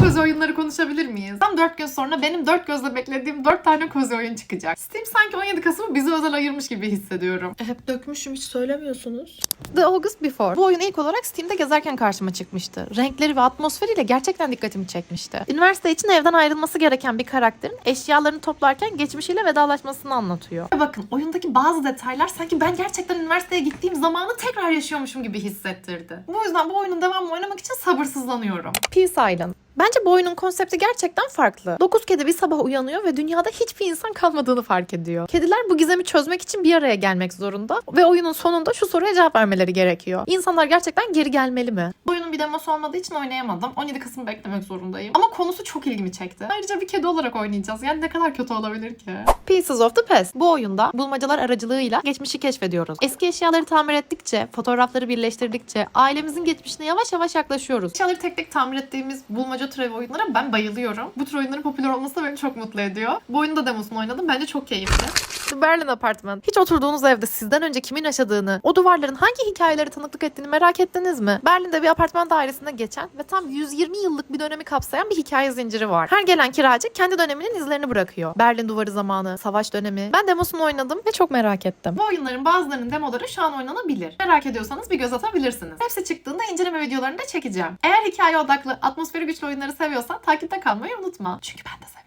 kozi oyunları konuşabilir miyiz? Tam 4 gün sonra benim 4 gözle beklediğim 4 tane kozi oyun çıkacak. Steam sanki 17 Kasım'ı bize özel ayırmış gibi hissediyorum. E, hep dökmüşüm hiç söylemiyorsunuz. The August Before. Bu oyun ilk olarak Steam'de gezerken karşıma çıkmıştı. Renkleri ve atmosferiyle gerçekten dikkatimi çekmişti. Üniversite için evden ayrılması gereken bir karakterin eşyalarını toplarken geçmişiyle vedalaşmasını anlatıyor. Bakın oyundaki bazı detaylar sanki ben gerçekten üniversiteye gittiğim zamanı tekrar yaşıyormuşum gibi hissettirdi. Bu yüzden bu oyunun devamını oynamak için sabırsızlanıyorum. Peace Island. Bence bu oyunun konsepti gerçekten farklı. 9 kedi bir sabah uyanıyor ve dünyada hiçbir insan kalmadığını fark ediyor. Kediler bu gizemi çözmek için bir araya gelmek zorunda ve oyunun sonunda şu soruya cevap vermeleri gerekiyor. İnsanlar gerçekten geri gelmeli mi? Bu oyunun bir demosu olmadığı için oynayamadım. 17 Kasım beklemek zorundayım. Ama konusu çok ilgimi çekti. Ayrıca bir kedi olarak oynayacağız. Yani ne kadar kötü olabilir ki? Pieces of the Past. Bu oyunda bulmacalar aracılığıyla geçmişi keşfediyoruz. Eski eşyaları tamir ettikçe, fotoğrafları birleştirdikçe ailemizin geçmişine yavaş yavaş yaklaşıyoruz. Eşyaları tek tek tamir ettiğimiz bulmaca türevi oyunlara ben bayılıyorum. Bu tür oyunların popüler olması da beni çok mutlu ediyor. Bu oyunu da demosunu oynadım. Bence çok keyifli. The Berlin Apartment. Hiç oturduğunuz evde sizden önce kimin yaşadığını, o duvarların hangi hikayeleri tanıklık ettiğini merak ettiniz mi? Berlin'de bir apartman dairesinde geçen ve tam 120 yıllık bir dönemi kapsayan bir hikaye zinciri var. Her gelen kiracı kendi döneminin izlerini bırakıyor. Berlin duvarı zamanı, savaş dönemi. Ben demosunu oynadım ve çok merak ettim. Bu oyunların bazılarının demoları şu an oynanabilir. Merak ediyorsanız bir göz atabilirsiniz. Hepsi çıktığında inceleme videolarını da çekeceğim. Eğer hikaye odaklı, atmosferi güçlü oyunları seviyorsan takipte kalmayı unutma. Çünkü ben de seviyorum.